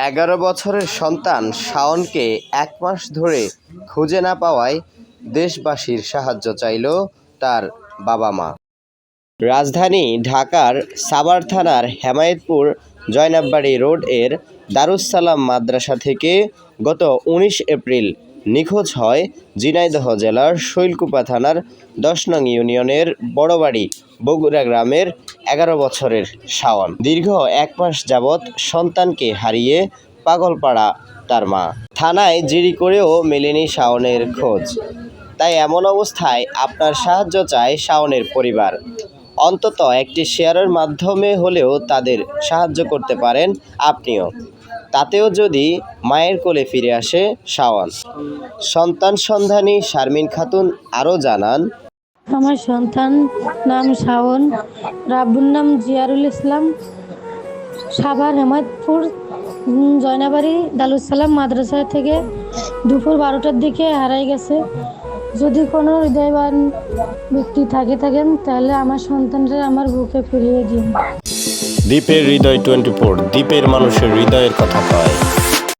এগারো বছরের সন্তান শাওনকে এক মাস ধরে খুঁজে না পাওয়ায় দেশবাসীর সাহায্য চাইল তার বাবা মা। রাজধানী ঢাকার সাবার থানার হেমায়েতপুর জয়নাববাড়ি রোডের দারুসালাম মাদ্রাসা থেকে গত উনিশ এপ্রিল নিখোঁজ হয় ঝিনাইদহ জেলার শৈলকুপা থানার দশ নং ইউনিয়নের বড়বাড়ি বগুড়া গ্রামের এগারো বছরের শাওন। দীর্ঘ এক মাস যাবৎ সন্তানকে হারিয়ে পাগলপাড়া তার মা। থানায় জিডি করেও মেলেনি শাওনের খোঁজ। তাই এমন অবস্থায় আপনার সাহায্য চায় শাওনের পরিবার। অন্তত একটি শেয়ারের মাধ্যমে হলেও তাদের সাহায্য করতে পারেন আপনিও। তাতেও যদি মায়ের কোলে ফিরে আসে শাওন সন্তান সন্ধানী শারমিন খাতুন আরও জানান, আমার সন্তান নাম শাওন, রাব্বুর নাম জিয়ারুল ইসলাম সাভার হেমায়তপুর জয়নাবাড়ি দালুসালাম মাদ্রাসা থেকে দুপুর বারোটার দিকে হারাই গেছে। যদি কোনো হৃদয়বান ব্যক্তি থাকে থাকেন, তাহলে আমার সন্তানরা আমার বুকে ফিরিয়ে দিন। দ্বীপের হৃদয় টোয়েন্টি ফোর দ্বীপের মানুষের হৃদয়ের কথা কয়।